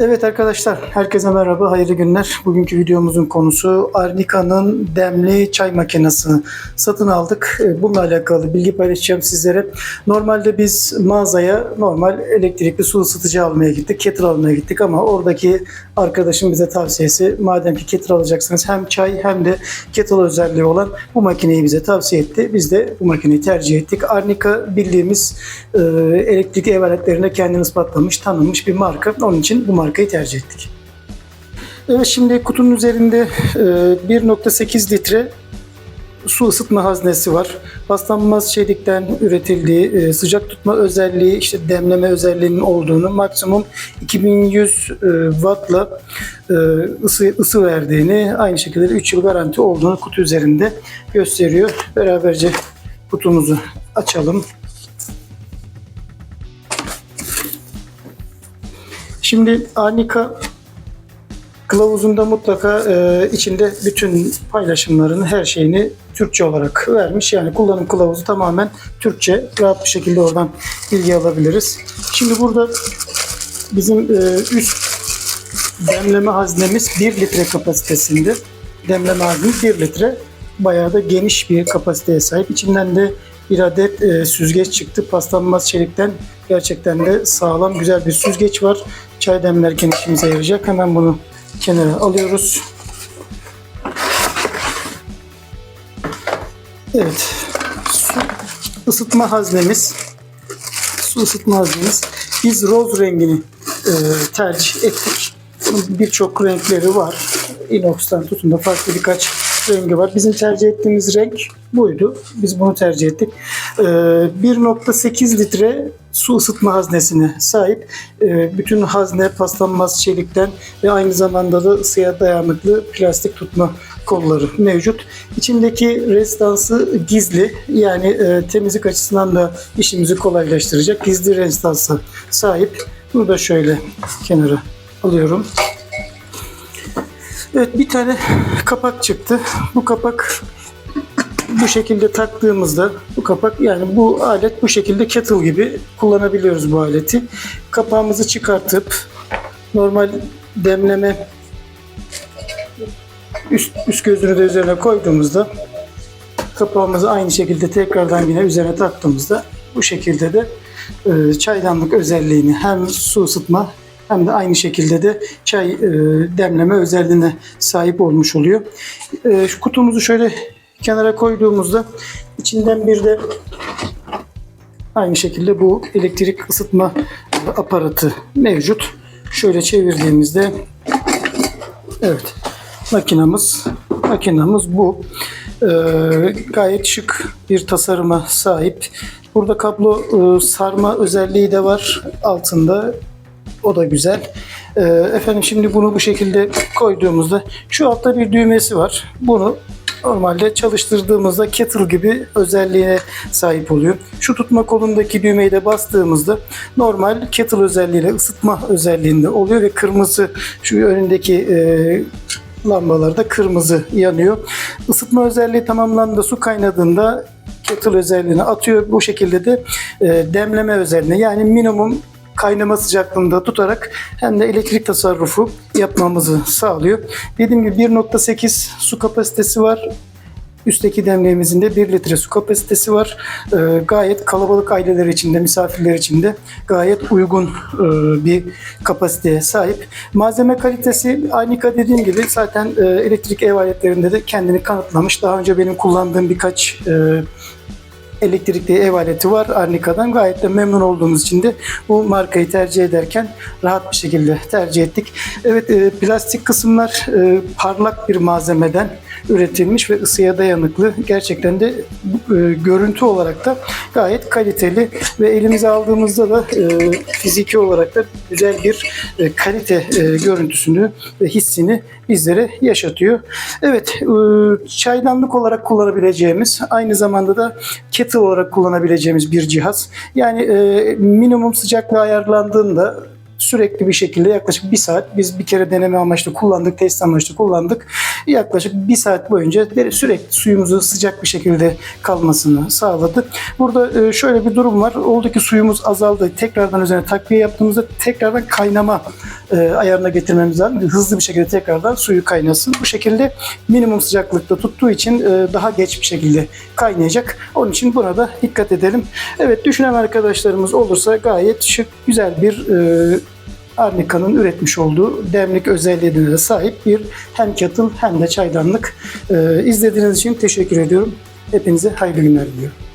Evet arkadaşlar, herkese merhaba, hayırlı günler. Bugünkü videomuzun konusu Arnica'nın demli çay makinesini satın aldık. Ee, Bununla alakalı bilgi paylaşacağım sizlere. Normalde biz mağazaya normal elektrikli su ısıtıcı almaya gittik, kettle almaya gittik ama oradaki arkadaşım bize tavsiyesi madem ki kettle alacaksınız hem çay hem de kettle özelliği olan bu makineyi bize tavsiye etti. Biz de bu makineyi tercih ettik. Arnica bildiğimiz e, elektrik ev aletlerinde kendini ispatlamış, tanınmış bir marka. Onun için bu markayı tercih ettik. Evet şimdi kutunun üzerinde e, 1.8 litre su ısıtma haznesi var. Paslanmaz çelikten üretildiği, e, sıcak tutma özelliği, işte demleme özelliğinin olduğunu, maksimum 2100 e, wattla e, ısı, ısı verdiğini, aynı şekilde 3 yıl garanti olduğunu kutu üzerinde gösteriyor. Beraberce kutumuzu açalım. Şimdi Arnika kılavuzunda mutlaka e, içinde bütün paylaşımlarını, her şeyini Türkçe olarak vermiş. Yani kullanım kılavuzu tamamen Türkçe. Rahat bir şekilde oradan bilgi alabiliriz. Şimdi burada bizim e, üst demleme haznemiz 1 litre kapasitesinde. Demleme haznemiz 1 litre. Bayağı da geniş bir kapasiteye sahip. İçinden de bir adet e, süzgeç çıktı. Paslanmaz çelikten gerçekten de sağlam güzel bir süzgeç var. Çay demlerken işimize yarayacak. Hemen bunu kenara alıyoruz. Evet. Su ısıtma haznemiz. Su ısıtma haznemiz. Biz roz rengini e, tercih ettik. Birçok renkleri var. Inox'tan tutun da farklı birkaç rengi var. Bizim tercih ettiğimiz renk buydu. Biz bunu tercih ettik. Ee, 1.8 litre su ısıtma haznesine sahip. Ee, bütün hazne paslanmaz çelikten ve aynı zamanda da ısıya dayanıklı plastik tutma kolları mevcut. İçindeki restansı gizli yani e, temizlik açısından da işimizi kolaylaştıracak gizli restansı sahip. Bunu da şöyle kenara alıyorum. Evet bir tane kapak çıktı. Bu kapak bu şekilde taktığımızda bu kapak yani bu alet bu şekilde kettle gibi kullanabiliyoruz bu aleti. Kapağımızı çıkartıp normal demleme üst, üst gözünü de üzerine koyduğumuzda kapağımızı aynı şekilde tekrardan yine üzerine taktığımızda bu şekilde de e, çaydanlık özelliğini hem su ısıtma hem de aynı şekilde de çay e, demleme özelliğine sahip olmuş oluyor. E, şu kutumuzu şöyle kenara koyduğumuzda içinden bir de aynı şekilde bu elektrik ısıtma aparatı mevcut. Şöyle çevirdiğimizde evet makinamız makinamız bu. E, gayet şık bir tasarıma sahip. Burada kablo e, sarma özelliği de var altında. O da güzel. Ee, efendim şimdi bunu bu şekilde koyduğumuzda şu altta bir düğmesi var. Bunu normalde çalıştırdığımızda kettle gibi özelliğine sahip oluyor. Şu tutma kolundaki düğmeyi de bastığımızda normal kettle özelliğiyle ısıtma özelliğinde oluyor ve kırmızı şu önündeki e, lambalarda kırmızı yanıyor. Isıtma özelliği tamamlandığında su kaynadığında kettle özelliğini atıyor. Bu şekilde de e, demleme özelliğine yani minimum kaynama sıcaklığında tutarak hem de elektrik tasarrufu yapmamızı sağlıyor. Dediğim gibi 1.8 su kapasitesi var. Üstteki demliğimizin de 1 litre su kapasitesi var. Ee, gayet kalabalık aileler için de misafirler için de gayet uygun e, bir kapasiteye sahip. Malzeme kalitesi Arnica dediğim gibi zaten e, elektrik ev aletlerinde de kendini kanıtlamış. Daha önce benim kullandığım birkaç e, elektrikli ev aleti var Arnica'dan. Gayet de memnun olduğumuz için de bu markayı tercih ederken rahat bir şekilde tercih ettik. Evet e, plastik kısımlar e, parlak bir malzemeden üretilmiş ve ısıya dayanıklı. Gerçekten de e, görüntü olarak da gayet kaliteli ve elimize aldığımızda da e, fiziki olarak da güzel bir e, kalite e, görüntüsünü ve hissini bizlere yaşatıyor. Evet, e, çaydanlık olarak kullanabileceğimiz, aynı zamanda da kettle olarak kullanabileceğimiz bir cihaz. Yani e, minimum sıcaklığı ayarlandığında sürekli bir şekilde yaklaşık bir saat biz bir kere deneme amaçlı kullandık, test amaçlı kullandık. Yaklaşık bir saat boyunca sürekli suyumuzu sıcak bir şekilde kalmasını sağladı. Burada e, şöyle bir durum var. Oldu ki suyumuz azaldı. Tekrardan üzerine takviye yaptığımızda tekrardan kaynama e, ayarına getirmemiz lazım. Hızlı bir şekilde tekrardan suyu kaynasın. Bu şekilde minimum sıcaklıkta tuttuğu için e, daha geç bir şekilde kaynayacak. Onun için buna da dikkat edelim. Evet düşünen arkadaşlarımız olursa gayet şık, güzel bir Arnika'nın üretmiş olduğu demlik özelliğine de sahip bir hem kettle hem de çaydanlık. E, izlediğiniz için teşekkür ediyorum. Hepinize hayırlı günler diliyorum.